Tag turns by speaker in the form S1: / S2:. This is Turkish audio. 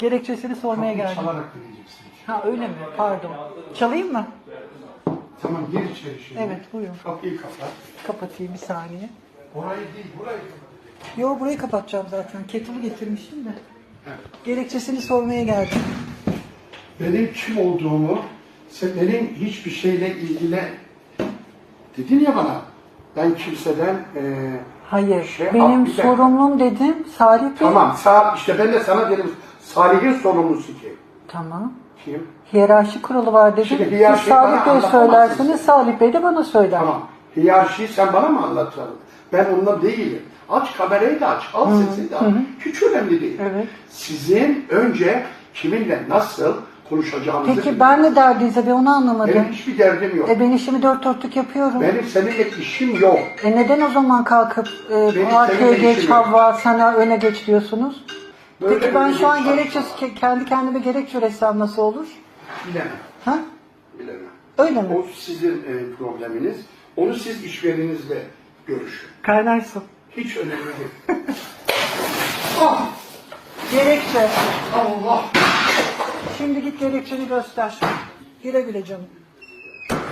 S1: Gerekçesini sormaya
S2: Kapıyı
S1: geldim.
S2: Çalarak vereceksin.
S1: Ha öyle mi? Pardon. Çalayım mı?
S2: Tamam gir içeri şimdi.
S1: Evet, buyurun.
S2: Kapıyı kapat.
S1: Kapatayım bir saniye.
S2: Orayı değil burayı kapat.
S1: Yo burayı kapatacağım zaten. Kettle'ı getirmiştim de. Gerekçesini sormaya geldim.
S2: Benim kim olduğumu, sen benim hiçbir şeyle ilgili dedin ya bana. Ben kimseden e,
S1: Hayır.
S2: Şey, ah,
S1: benim
S2: dakika.
S1: sorumlum dedim. Salih
S2: tamam sağ işte ben de sana dedim Salih'in sorumlusu kim?
S1: Tamam.
S2: Kim?
S1: Hiyerarşi kurulu var dedim.
S2: Şimdi
S1: Siz
S2: hiyerarşiyi bana
S1: Salih Bey
S2: anlatamazsın
S1: söylerseniz
S2: sen.
S1: Salih Bey de bana söyler.
S2: Tamam. Hiyerarşiyi sen bana mı anlatacaksın? Ben onunla değilim. Aç kamerayı da aç, al sesini de al. Hiç önemli değil.
S1: Evet.
S2: Sizin önce kiminle nasıl konuşacağınızı
S1: Peki ben ne derdinize bir onu anlamadım.
S2: Benim hiçbir derdim yok.
S1: E ben işimi dört dörtlük yapıyorum.
S2: Benim seninle işim yok.
S1: E neden o zaman kalkıp e,
S2: Benim
S1: arkaya
S2: seninle
S1: geç
S2: işim yok.
S1: Havva sana öne geç diyorsunuz?
S2: Böyle
S1: Peki ben
S2: böyle
S1: şu an gerekçe
S2: saçma.
S1: kendi kendime gerekçe üretsem nasıl olur?
S2: Bilemem.
S1: Ha?
S2: Bilemem.
S1: Öyle mi?
S2: O sizin e, probleminiz. Onu siz işvereninizle görüşün.
S1: Kaynarsın.
S2: Hiç önemli değil. ah!
S1: Gerekçe.
S2: Allah!
S1: Şimdi git gerekçeni göster. Güle güle canım.